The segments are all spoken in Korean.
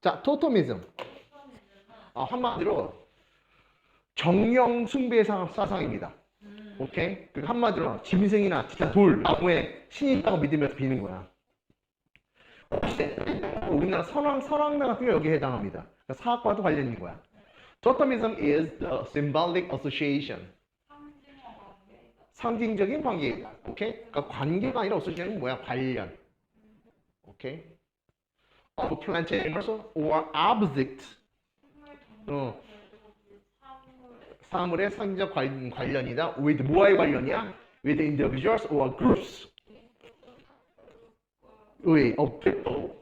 자, 토토미즘. 아, 한마디로 정령 숭배 상- 사상입니다. 오케이? 그 한마디로 짐승이나 진짜 돌, 나무에 신이 있다고 믿으면서 비는 거야. 우리나라 선왕, 선왕대 같은 게 여기에 해당합니다. 그러니까 사학과도 관련인 거야. Totemism is the symbolic association. 상징적인 관계. 오케이? 그러니까 관계가 아니라 association은 뭐야? 관련. 오케이? Plant animals or object. 어, 사물의 상징적 관, 관련이다. with 뭐와의 관련이야? with individuals or groups. 의 of people.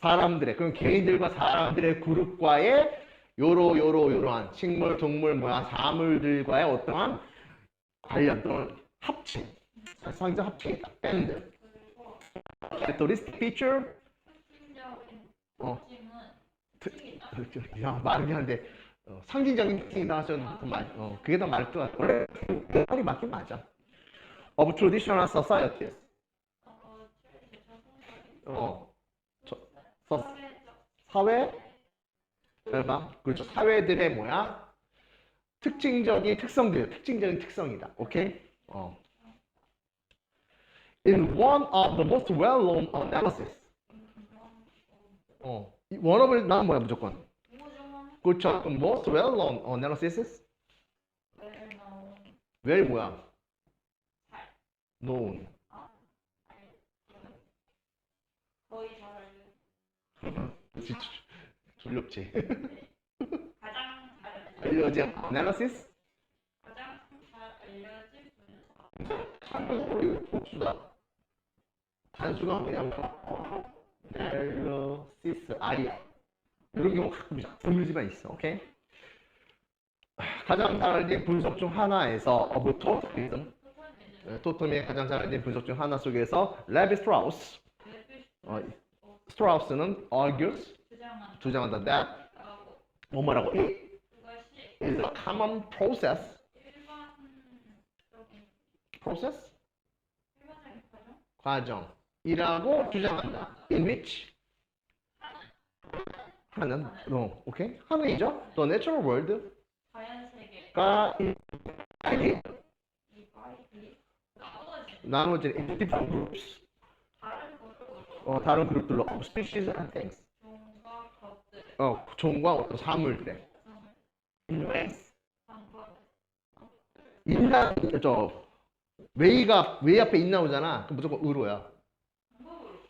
사람들의 그럼 개인들과 사람들의 그룹과의 요로 요로 요러한 식물, 동물, 뭐야 사물들과의 어떠한 관련 또는 합친 상징 합친이다. 밴드. characteristic feature 어. 야 말이 한데 어, 상징적인 더 말, 어, 그게 더것 같고 원래 그 말이 맞긴 맞아. of traditional societies. 어, 저, 서, 사회, 봐 그렇죠. 사회들의 뭐야? 특징적인 특성들, 특징적인 특성이다. 오케이? 어. In one of the most well-known analysis. 어, 이 원업을 나는 뭐야 무조건. 그렇죠. 그럼 most well-known analysis. well 뭐야? known. 거의 잘 알려. 진짜 졸렵지. 가장 잘 알려진 analysis. 가장 잘 알려진 분석. 단수가 복수다. 뭐, analysis 아리야. 이런 경우 가끔 드물지만 있어. 오케이. 가장 잘 알려진 분석 중 하나에서 of totemism. 토템의 가장 잘 알려진 분석 중 하나 속에서 레비 스트라우스. 어, 스트라우스는 argues 주장한 주장한다 that it 그것이 is a common process process 과정 이라고 주장한다. in which? 하는 어, 오케이? 하는이죠. The natural world가 자연 세계가 나눠진 나눠진 into different groups. 어, 다른 그룹들로. Of species and things. 어, 종과 어떤 사물들의 influence. 인간 저 웨이가 웨이 앞에 인 나오잖아. 그럼 무조건 의로야.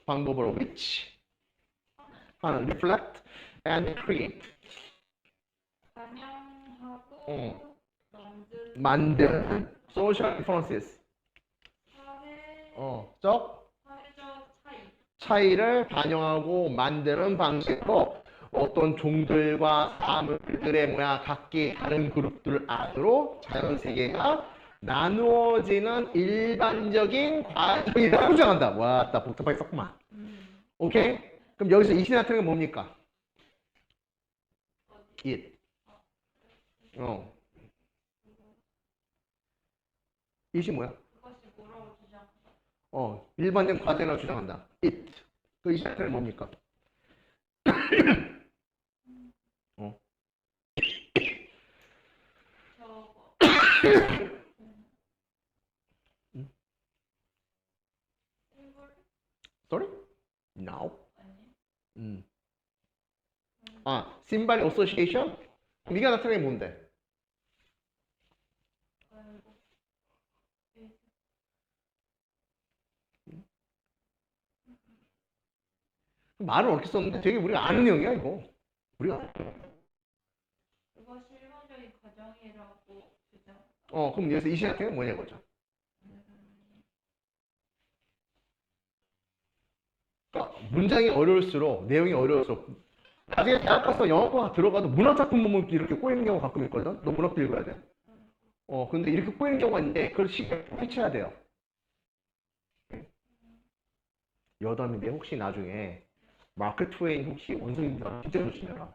방법으로 which? 하는 reflect and create. 반영하고 어. 만든 만드는 social influences 사회 어, 적 차이 차이를 반영하고 만드는 방식으로 어떤 종들과 사물들의 뭐야 각기 다른 그룹들 안으로 자연 세계가 나누어지는 일반적인 과정이라고 주장한다. 와, 나 복잡하게 썼구만. 오케이? 그럼 여기서 이시 나타내는 건 뭡니까? it. 어. it이 뭐야? 어, 일반적인 과정이라고 주장한다. it. 그 이시 나타내는 건 뭡니까? 어. 저거 음? 생물 Sorry? No. 아니 음. 아, symbol association? 네가 나타내는 게 뭔데? 말을 어떻게 썼는데 되게 우리가 아는 내용이야, 이거. 우리가. 그것이 일반적인 과정이라고 주장 어, 그럼 여기서 이시 나타내는 게 뭐냐, 이거죠. 그러니까 문장이 어려울수록, 내용이 어려울수록, 나중에 대학 가서 영어과 들어가도 문학작품 보면 이렇게 꼬이는 경우가 가끔 있거든? 너 문학도 읽어야 돼. 어, 근데 이렇게 꼬이는 경우가 있는데, 그걸 쉽게 해쳐야 돼요. 여담인데, 혹시 나중에, 마크 트웨인 혹시 원숭이들 진짜 좋시냐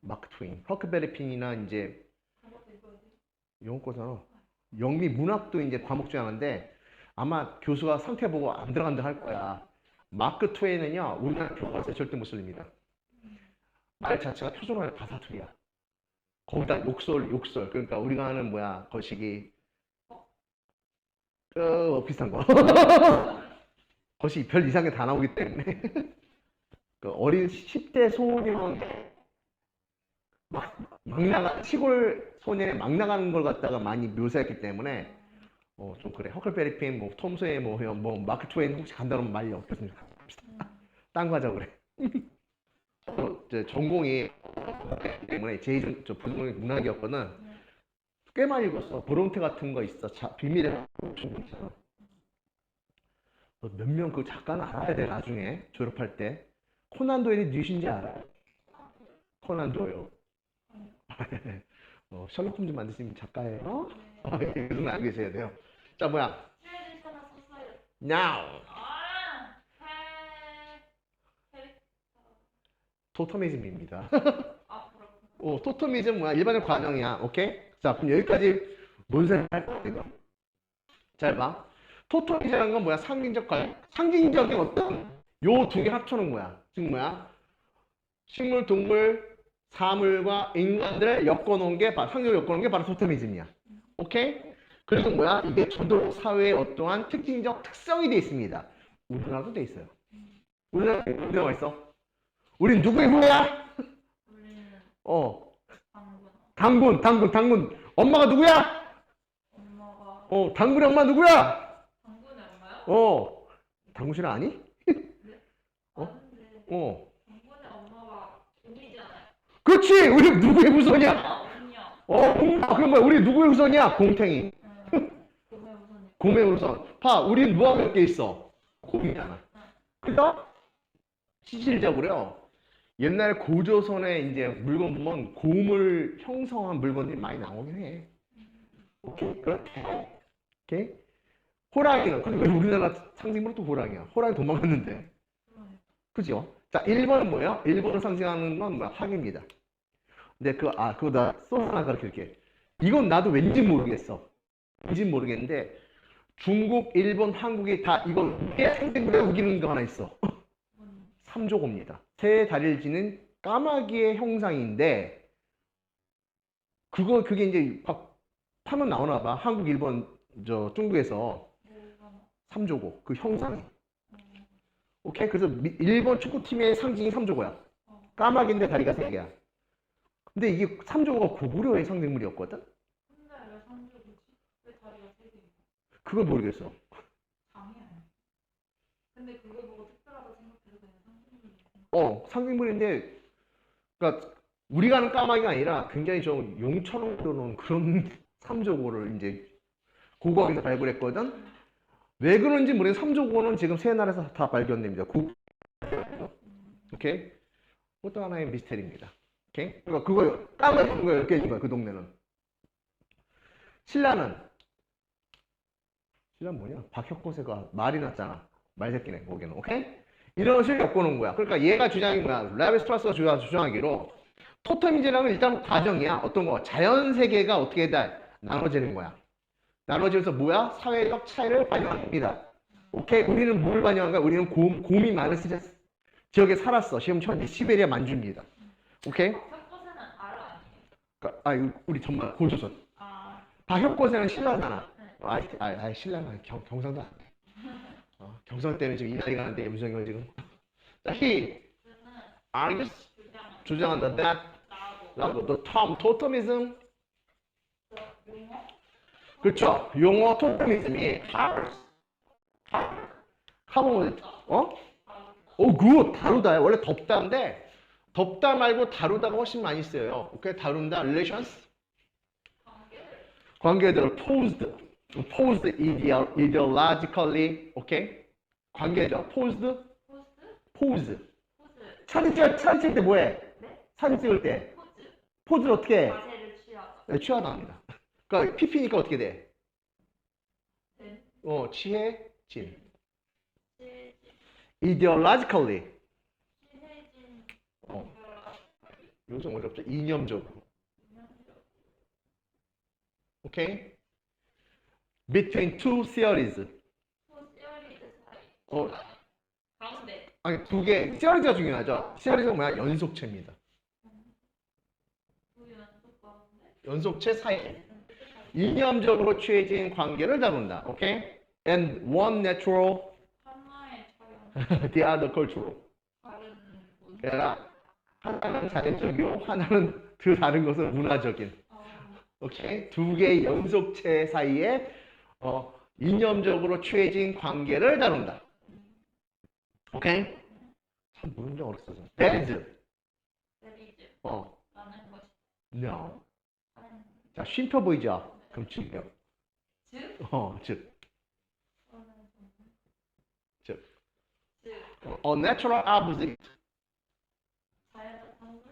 마크 트웨인. 허크베리 핀이나 이제, 그것도 이거지 영어 거잖아. 영미 문학도 이제 과목 중에 하나인데, 아마 교수가 상태 보고 안 들어간다 할 거야. 마크 트웨이는요 우리나라 교과서에 절대 못 쓸립니다. 말 자체가 표준어의 가사투리야. 거기다 욕설, 욕설. 그러니까 우리가 하는 뭐야 거시기 어, 비슷한 거. 거시기 별 이상의 다 나오기 때문에 그 어린 10대 소년이 막, 막 나가 시골 소년이 막 나가는 걸 갖다가 많이 묘사했기 때문에 어, 좀 그래. 허클베리 핀, 뭐 톰소의 뭐, 뭐 마크 트웨인 혹시 간다면 말려. 그래서 딴 과자 그래. 어, 저 전공이 때문에 제일 저 부동의 문학이었거든. 꽤 많이 읽었어. 브론테 같은 거 있어. 자, 비밀의 좀 있잖아. 몇명 그 작가는 알아야 돼 나중에 졸업할 때. 코난 도일이 누구신지 알아? 코난 도일. 어, 셜록 홈즈 만드신 작가예요. 어, 이건 알고 계셔야 돼요. 자 뭐야? Now. 아 그렇구나. 어, 토터미즘 뭐야? 일반적 과정이야. 오케이? 자, 그럼 여기까지 뭔 생각할 거야, 이거? 잘 봐. 토터미즘이라는 건 뭐야? 상징적 과정. 상징적인 어떤 요 두 개 합쳐놓은 거야. 즉 뭐야? 식물, 동물, 사물과 인간들을 엮어놓은 게, 바- 상징을 엮어놓은 게 바로 토터미즘이야. 오케이? 그리고 뭐야? 이게 저도 사회의 어떠한 특징적 특성이 돼 있습니다. 우리나라도 돼 있어요. 우리나라, 우리나라 있어? 우린 누구의 후예야? 어. 당군, 당군, 당군. 엄마가 누구야? 엄마가 어, 당군의 엄마 누구야? 당군의 엄마요? 어, 당군 씨는 아니? 어? 어. 당군의 엄마가 우리잖아요. 그렇지! 우리 누구의 후손이야? 어, 공, 아, 그럼 뭐야? 우리 누구의 후손이야? 공탱이. 후손. 봐, 우린 뭐가 몇개 있어? 곰이잖아. 그죠? 실질적으로요. 옛날 고조선에 이제 물건 보면 곰을 형성한 물건들이 많이 나오긴 해. 오케이? 그렇게. 오케이? 호랑이는, 근데 왜 우리나라 상징으로 또 호랑이야? 호랑이 도망갔는데. 그죠? 자, 1번은 뭐예요? 1번을 상징하는 건 뭐야? 학입니다. 근데 그, 아, 그거 나또 하나 가르칠게. 이건 나도 왠지 모르겠어. 왠지 모르겠는데, 중국, 일본, 한국이 다 우기에 상징으로 우기는 거 하나 있어. 뭔 삼조고입니다. 새 다리를 지는 까마귀의 형상인데, 그거, 그게 이제 막 파면 나오나 봐. 한국, 일본, 저, 중국에서 삼조고. 그 형상이. 음, 오케이? 그래서 미- 일본 축구팀의 상징이 삼조고야. 까마귀인데 다리가 세 개야. 근데 이게 삼조고가 고구려의 상징물이었거든? 근데 왜 삼족이지? 왜 다리가 세 개인가? 그걸 모르겠어. 근데 그거 보고 특별하다 생각해서 그냥 어, 상징물인데, 그러니까 우리가 아는 까마귀가 아니라 굉장히 좀 용처럼 그려놓은 그런 삼조고를 이제 고고학에서 발굴했거든? 왜 그런지 모르겠는데 삼조고는 지금 세 나라에서 다 발견됩니다. 국, 오케이? 그것도 하나의 미스테리입니다. 오케이? 그러니까 그거 까마귀 이렇게 거야, 그 동네는. 신라는 신라 뭐냐? 박혁고세가 말이 났잖아. 말새끼네, 거기는. 오케이? 이런 식을 엮어놓은 거야. 그러니까 얘가 주장이 뭐야? 라베스트라스가 주장, 주장하기로 건 일단 과정이야. 어떤 거? 자연 세계가 어떻게 다 나눠지는 거야. 나눠지면서 뭐야? 사회적 차이를 반영합니다. 오케이? 우리는 뭘 반영한 거야? 우리는 곰, 곰이 많은 시- 지역에 살았어. 지금 현재 시베리아 만주입니다. 오케이? 삭고새는 알아 아, 이거 우리 정말 고조선. 아, 박혁고세는 신라잖아. 네. 아, 아, 아 신라는 경, 경상도 안 돼. 어, 경상 때문에 지금 이날이 가는데 거 지금. argues, 주장 주장한다. that 나고 the term totemism 그렇죠. 용어 토테미즘이 하고 어? 오, 굿 다루다. 원래 덥다인데 덥다 말고 다루다가 훨씬 많이 쓰여요. 오케이, 다룬다. relations 관계들을 posed, posed ideo- ideologically, 오케이? 관계죠. posed, pose. 포즈 사진 찍을 사진 찍을 때 뭐해? 네? 사진 찍을 때 포즈 포즈를 어떻게 해? 자세를 취하다 네, 취하다 합니다. 그러니까 PP니까 어떻게 돼? 된 어, 취해진. 치 ideologically. 친해진 어. 좀 어렵죠? 이념적으로. 오케이? Between two theories. 어, 가운데 아니 두개 시리즈가 중요하죠. 시리즈가 뭐야? 연속체입니다. 연속체 사이 이념적으로 취해진 관계를 다룬다. 오케이? And one natural, the other cultural. 얘가 하나는 자연적이고 하나는 그 다른 것은 문화적인. 어, 오케이? 두 개의 연속체 사이에 어, 이념적으로 취해진 관계를 다룬다. 오케이? 참게 어렵어. 세리즈 어, no. 자, 쉼표 보이죠? 그럼 즉이요. 즉 어, 즉. 즉. 즉 어, natural. 자연의 사물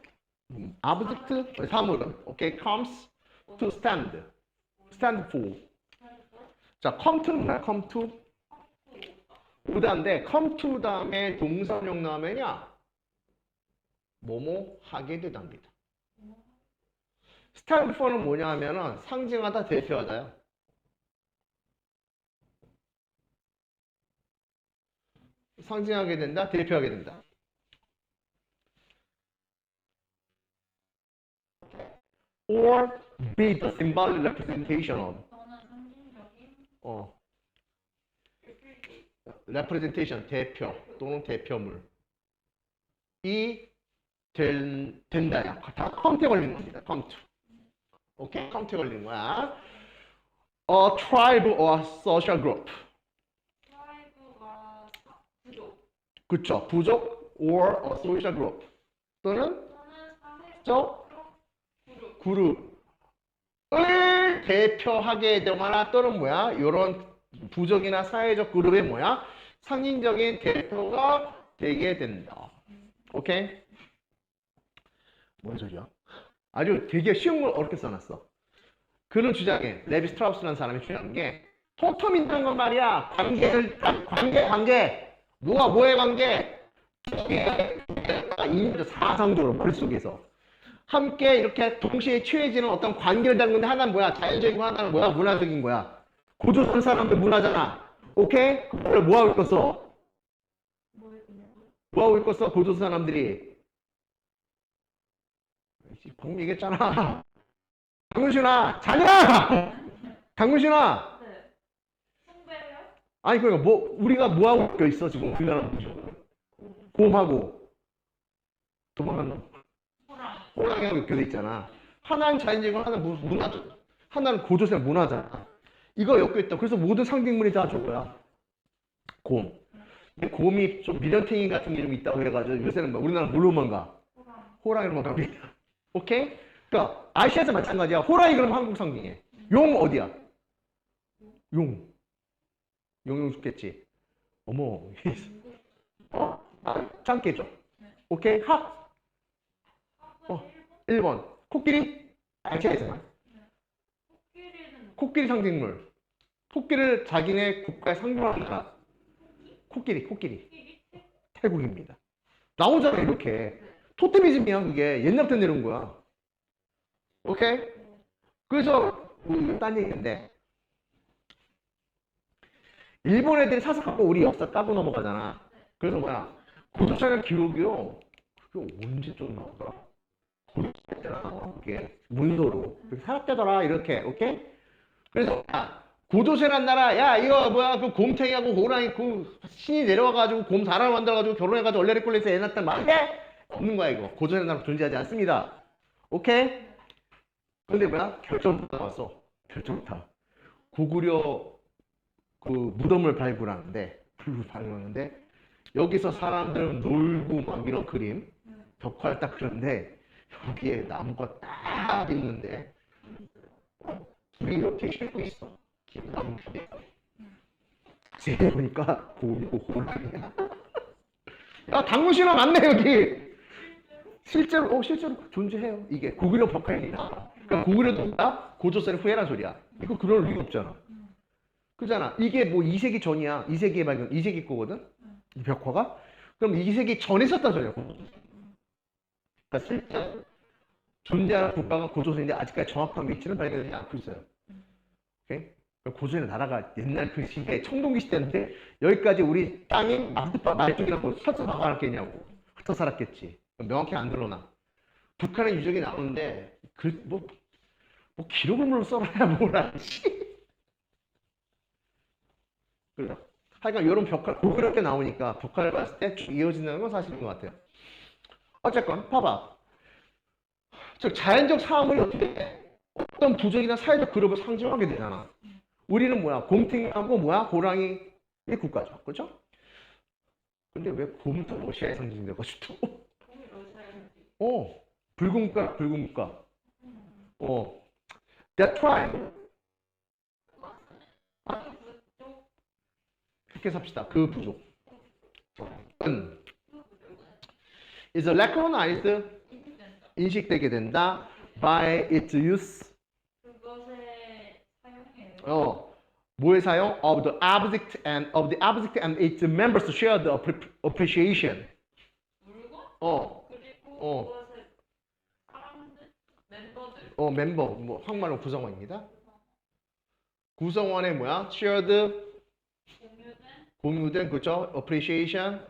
object 사물은 오케이 comes to stand. stand for. 자, come 뭐야? come to 오다인데 come to 다음에 동사용 나오면요 뭐뭐 하게 되답니다. stand for는 뭐냐 하면은 상징하다 대표하다요. 상징하게 된다, 대표하게 된다. or be the symbolic representation of 어. Representation 대표 또는 대표물. 이 된, 된다야 다 컴퓨터에 걸리는 겁니다 컴퓨터 오케이? 컴퓨터에 걸리는 거야. A tribe or social group? 그쵸? 부족 or a social group. 또는? 저? 그룹 을 대표하게 되거나 또는 뭐야 이런 부족이나 사회적 그룹의 뭐야 상징적인 대표가 되게 된다. 오케이? 뭔 소리야? 아주 되게 쉬운 걸 어렵게 써놨어. 그는 주장해 레비 스트라우스라는 사람이 주장한 게 토텀이라는 건 말이야 관계를 관계 관계 뭐가 뭐의 관계 이미 사상적으로 머릿속에서 함께 이렇게 동시에 취해지는 어떤 관계를 다는 건데 하나는 뭐야? 자연적이고 하나는 뭐야? 문화적인 거야. 고조선 사람들 문화잖아. 오케이? 그걸 뭐하고 있겠어? 뭐하고 있겠어? 고조선 사람들이. 씨, 방금 얘기했잖아. 강문신아, 자냐! 강문신아! 네 숭배요 아니, 그러니까 뭐, 우리가 뭐하고 껴 있어, 지금? 우리나라 곰하고. 도망갔나? 호랑 호랑이하고 엮여져 있잖아. 하나는 자연적이고 하나는 문- 문화적. 하나는 고조선 문화잖아. 이거 엮여 있다. 그래서 모든 상징물이 다 저거야. 곰. 곰이 좀 미련탱이 같은 게 좀 있다고 해가지고 요새는 뭐 우리나라 뭘로만 가? 호랑 호랑이로만 갑니다. 오케이? 그러니까 아시아에서 마찬가지야. 호랑이 그럼 한국 상징이에요. 용 어디야? 용. 용용 죽겠지. 어머. 어? 아, 참깨죠. 오케이? 학. 어. 일본 1번. 코끼리? 코끼리는 코끼리 상징물. 코끼리를 자기네 국가의 상징화한다. 코끼리, 코끼리. 코끼리 태국입니다. 나오잖아, 이렇게. 토테미즘이야, 그게. 옛날부터 내려온 거야. 오케이? 그래서, 음, 딴 얘기인데. 일본 애들이 사서 갖고 우리 역사 까고 넘어가잖아. 그래서 뭐야. 고조차량 기록이요. 그게 언제 좀 나오더라? 문서로. 그렇게 살았대더라, 이렇게. 오케이? 그래서, 야, 고조세란 나라, 야, 이거 뭐야, 그 곰탱이하고 호랑이, 그 신이 내려와가지고 곰 사람 만들어가지고 결혼해가지고 얼레리 꼴레서 애 낳았단 말이야? 없는 거야, 이거. 고조세란 나라 존재하지 않습니다. 오케이? 근데 뭐야? 결정부터 나왔어. 결정부터. 고구려 그 무덤을 발굴하는데, 불을 발굴하는데, 여기서 사람들은 놀고 막 이런 그림, 벽화를 딱 그렸는데, 여기에 나무가 딱 있는데, 둘이 이렇게 쉬고 있어. 나무 뒤에. 자세히 보니까 곰이고 호랑이야. 야, 당무신화 맞네, 여기. 실제로, 어, 실제로 존재해요. 이게 고구려 벽화입니다. 그러니까 고구려도 뭐야? 고조선의 후예란 소리야. 이거 그럴 리가 없잖아. 그잖아. 이게 뭐 2세기 전이야. 2세기에 발견, 2세기 거거든? 이 벽화가? 그럼 2세기 전에 있었단 소리야. 그러니까 실제 존재하는 국가가 고조선인데 아직까지 정확한 위치는 발견되지 않고 있어요. 오케이? 고전의 나라가 옛날 그 시기에 청동기 시대인데 여기까지 우리 땅이 마스바 말뚝이라고 흩어 나가겠냐고. 흩어 살았겠지. 명확히 안 드러나? 북한의 유적이 나오는데 그뭐 뭐 기록물로 써봐야 뭘 알지? 그래 하여간 이런 벽화 고그렇게 나오니까 벽화를 봤을 때 쭉 이어진다는 건 사실인 것 같아요 어쨌건 봐봐 즉 자연적 상황을 어떻게 해? 어떤 부족이나 사회적 그룹을 상징하게 되잖아 우리는 뭐야? 곰탱이하고 뭐야? 호랑이의 국가죠. 그죠? 근데 왜 러시아에 상징돼가지고? 곰이 러시아에 어, 붉은 국가, 붉은 국가. 어, that tribe. 그렇게 삽시다. 그 부족. 은 is recognized 인식되게 된다 by its use 그것에 사용해요. 어, 뭐의 사용? Of the object and of the object and its members share the appre- appreciation. 물건 어, 그리고 어. 그것에 사람들 멤버들 어 멤버 뭐 한말로 구성원입니다. 구성원의 뭐야? shared 공유된 공유된 그죠? appreciation.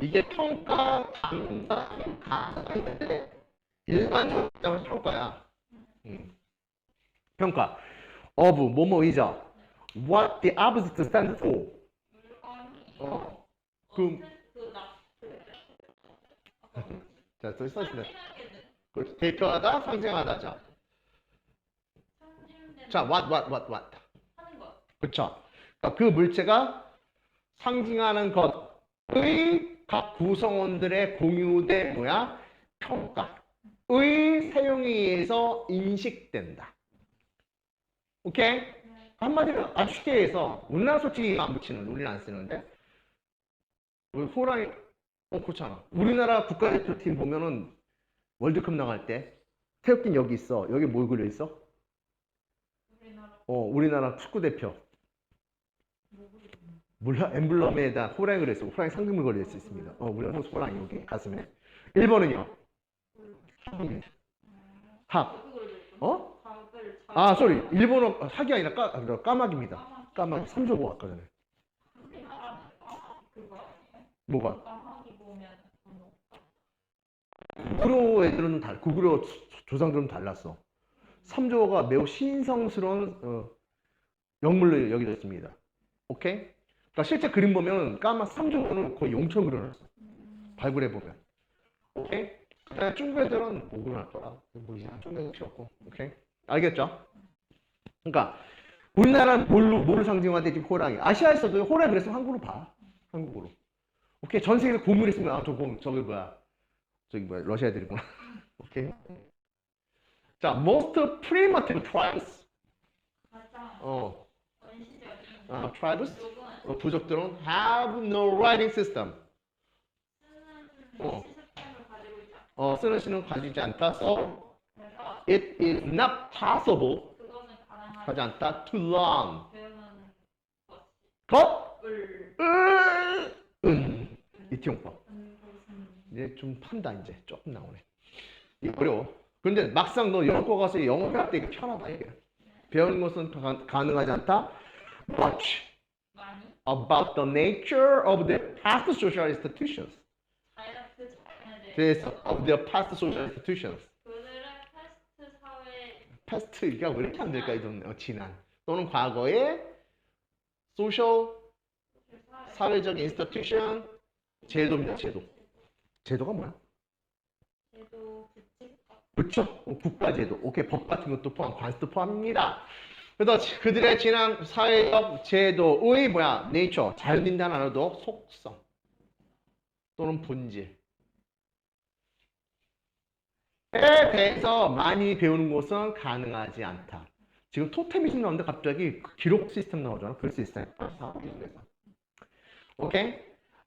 이게 평가, 감사, 가사가 있는데 일반적으로 평가야. 음. 평가. of 뭐뭐이죠. what the object stands for. 어. 그 그나 자, 또 써주네. 상징하게 된그 대표하다, 상징하다죠. 상징된 자, what, what, what, what. 것. 그쵸? 그러니까 그 물체가 상징하는 것의 각 구성원들의 공유된 뭐야? 평가의 사용에 의해서 인식된다. 오케이? 한마디로 아주 쉽게 해서 우리나라 솔직히 안 붙이는 우리는 안 쓰는데 우리 호랑이 어 그렇잖아. 우리나라 국가대표팀 보면은 월드컵 나갈 때 태극기 여기 있어. 여기 뭐 그려 있어? 우리나라 어 우리나라 축구 대표. 몰라 엠블럼에다 호랑이 그랬어. 호랑이 상징물 걸려 있습니다. 어 우리 호랑이 여기 가슴에. 1번은요? 학. 어? 아 쏘리 일본어 학이 아니라 까, 아, 까마귀입니다. 까마귀 3조 고 아까 전에. 뭐가? 구구로 애들은 달 구구로 조상들은 달랐어. 3조가 매우 신성스러운 어, 영물로 여겨져 있습니다. 오케이 그러니까 실제 그림 보면 까마 3조는 거의 용처럼 그려놨어 발굴해 보면. 오케이? 그다음에 중국 애들은 뭐 그려놨더라. 뭐 이상한 중국 애들 없고. 오케이? 알겠죠? 그러니까 우리나라는 뭘로 뭐를 상징화돼 지금 호랑이. 아시아에서도 호랑이 그랬으면 한국으로 봐. 한국으로. 오케이? 전 세계에서 고물 있으면 아저 곰 저기 뭐야. 저기 뭐야. 러시아 애들이구나. 오케이? 자 most primitive tribes. 가장 어. 원시적인 아, tribes 어, 부족들은 have no writing system. 어. 어, 쓰는 시는 가지지 않다. so it is not possible. 하지 않다. To learn 것 을, 은 이티용법. 음, 무슨 이제 좀 판다 이제. 조금 나오네. 어려워. 근데 막상 너 영어 가서 영어 배울 때 이게 편하다 이게. 배우는 것은 가, 가능하지 않다? Much about the nature of the past social institutions 그 자연에 대해 그래서 of the past social institutions 그들의 패스트 사회 past가 왜 이렇게 안 될까 이좀 어, 지난 또는 과거의 social 사회 사회적 institution 제도입니다 제도 제도가 뭐야? 제도 규칙 그렇죠 어, 국가제도 오케이 법 같은 것도 포함 관습도 포함입니다 그래서 지- 그들의 지난 사회적 제도의 뭐야? nature 자연인단 하나도 속성 또는 본질에 대해서 많이 배우는 것은 가능하지 않다. 지금 토테미즘 나오는데 갑자기 그 기록 시스템 나오잖아. 글 시스템. 사업에서 오케이?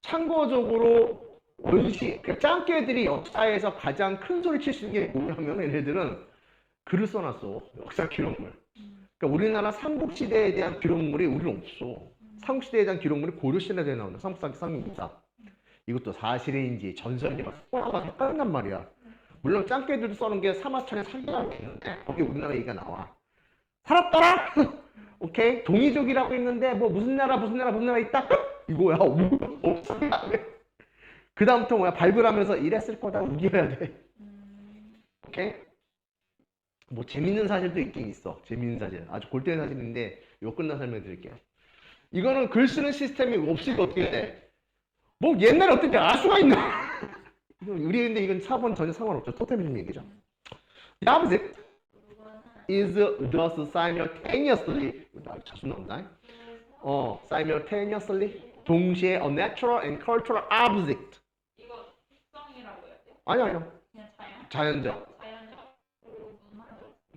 참고적으로 원시 그 짱깨들이 역사에서 가장 큰 소리 칠 수 있는 게 뭐냐면 얘네들은 글을 써놨어. 역사 기록물 그러니까 우리나라 삼국시대에 대한 기록물이 우리는 없어 삼국시대에 대한 기록물이 고려시대에 나온다 삼국사 삼국사 이것도 사실인지 전설인지 막 뻔하고 헷갈린단 말이야 물론 짱깨들도 써놓은 게 사마천의 사기라고 있는데 거기 우리나라 얘기가 나와 살았더라 오케이? 동이족이라고 있는데 뭐 무슨 나라 무슨 나라 무슨 나라 있다? 이거야. 없어. 그 다음부터 뭐야? 발굴하면서 이랬을 거다. 우겨야 돼. 음. 오케이? 뭐 재밌는 사실도 있긴 있어. 재밌는 사실. 아주 골 때리는 사실인데 이거 끝나 설명드릴게요. 이거는 글 쓰는 시스템이 없으니까 어떻게 돼? 뭐 옛날에 어떻게 알 수가 있나? 우리 근데 이건 4번 전혀 상관없죠. 토테미즘 얘기죠. The opposite is thus simultaneously 나 자주 나온다. 어, simultaneously 동시에 a natural and cultural object. 이거 특성이라고 해야 돼? 아니 아니요. 그냥 자연? 자연적?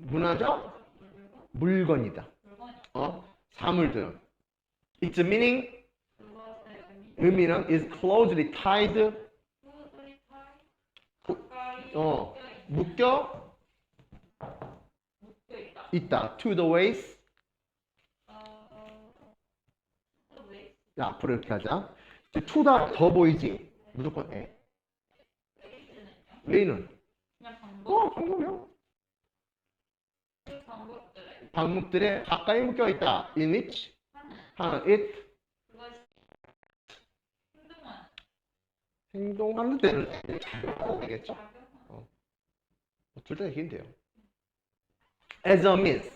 문화적? 물건이다. 물건이 어, 사물들. Its meaning 의미는 is closely tied 어. 묶여 있다. To the. 왜? 야, 앞으로 이렇게 하자. to다 더 보이지? 무조건 에. 왜는? 어, 방법이야. 그 방목들에 가까이 묶여 있다. In 하는 하는 it 행동하는 데는 되겠죠? 작용하는 둘다 얘기는 돼요. As a means.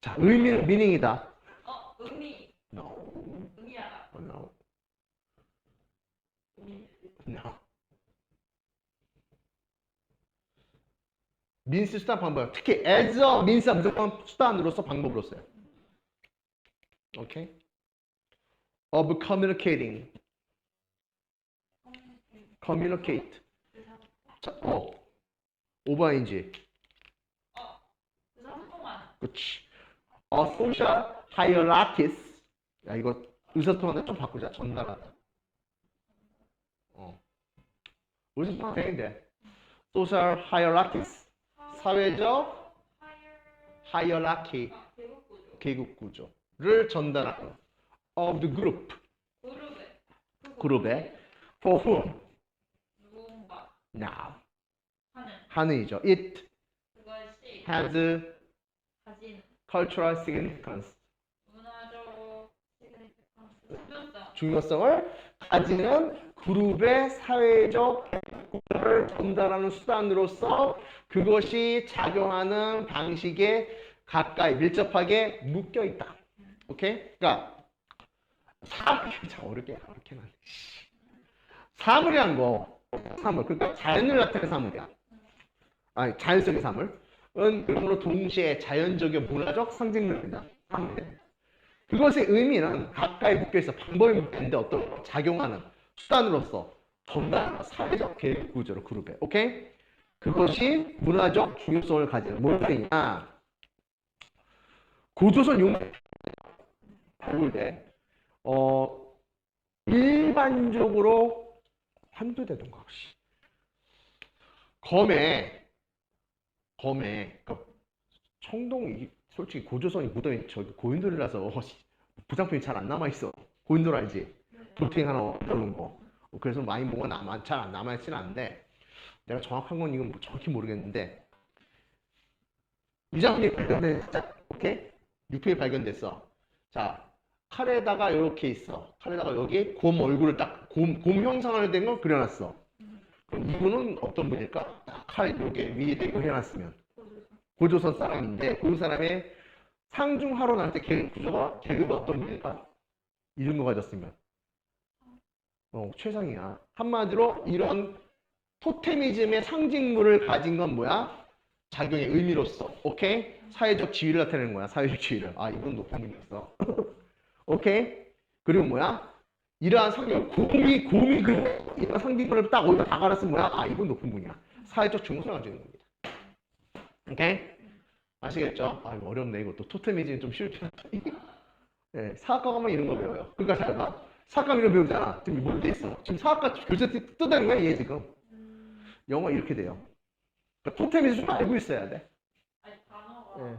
자, 의미는 meaning이다. 어 의미 No. 의미하다 No. No. Means 수단 방법. 특히 as a means가 무조건 수단으로서 방법으로서요. 오케이? of communicating. communicate. 자, 어. 행동하는 그렇지. 어, social hierarchies. 야, 이거 의사통화는 좀 바꾸자. 전달하다. 어. 의사통화 되는데. social hierarchies. 사회적. 아 계급 구조 계급 구조를 전달하는 of the group. 그룹에 for whom now 하는 하는이죠. it has cultural significance. 중요성을 가지는 그룹의 사회적 구조를 전달하는 수단으로서 그것이 작용하는 방식에 가까이 밀접하게 묶여 있다. 오케이? 그러니까 참 어렵게 어렵게 만 사물이란 거 사물 그러니까 자연을 나타내는 사물이야. 아니 자연 속의 사물은 그러므로 동시에 자연적이고 문화적 상징물이다. 사물. 그것의 의미는 가까이 묶여 있어 방법이 묶여 있는데 어떤 작용하는 수단으로서 전달하는 사회적 계획 구조로 그룹에 오케이 그것이 문화적 중요성을 가지는 뭘때냐 고조선 용 발굴대 어 일반적으로 한두 대던가 씨. 검에 검에 그 청동 이 솔직히 고조선이 무덤이 저기 고인돌이라서 부상품이 잘 안 남아 있어. 고인돌 알지? 도팅 하나 넣는 거. 그래서 많이 뭐가 남아 잘안 남아 있지는 않은데 내가 정확한 건 이건 뭐 정확히 모르겠는데 위장이 발견됐자 오케이 유품이 발견됐어. 자 칼에다가 이렇게 있어. 칼에다가 여기 곰 얼굴을 딱 곰 곰 형상을 된 걸 그려놨어. 그럼 이분은 어떤 분일까? 딱 칼 여기 위에 대고 해놨으면. 고조선 사람인데 그 사람의 상중하로 나올 때 계급 구조가 계급이 어떤 분일까? 이런 거 가졌으면 어 최상이야 한마디로 이런 토테미즘의 상징물을 가진 건 뭐야? 작용의 의미로서 오케이? 사회적 지위를 나타내는 거야 사회적 지위를 아 이건 높은 분이었어 오케이? 그리고 뭐야? 이러한 상징 곰이 곰이 그 이런 상징물을 딱 어디다 다 갈았으면 뭐야? 아 이건 높은 분이야 사회적 중요성을 가지는 겁니다 오케이? 아시겠죠? 아, 이거 어렵네, 이것도. 토테미즘이 좀 쉬울 편. 네, 사학과 가면 이런 거 배워요. 그러니까 잠깐만. 사학과 이런 거 배우잖아. 지금 이거 돼 있어. 지금 사학과 교재 뜯어낸 거야, 얘 지금. 영어 이렇게 돼요. 그러니까 토테미즘 좀 알고 있어야 돼. 아니 단어가 예.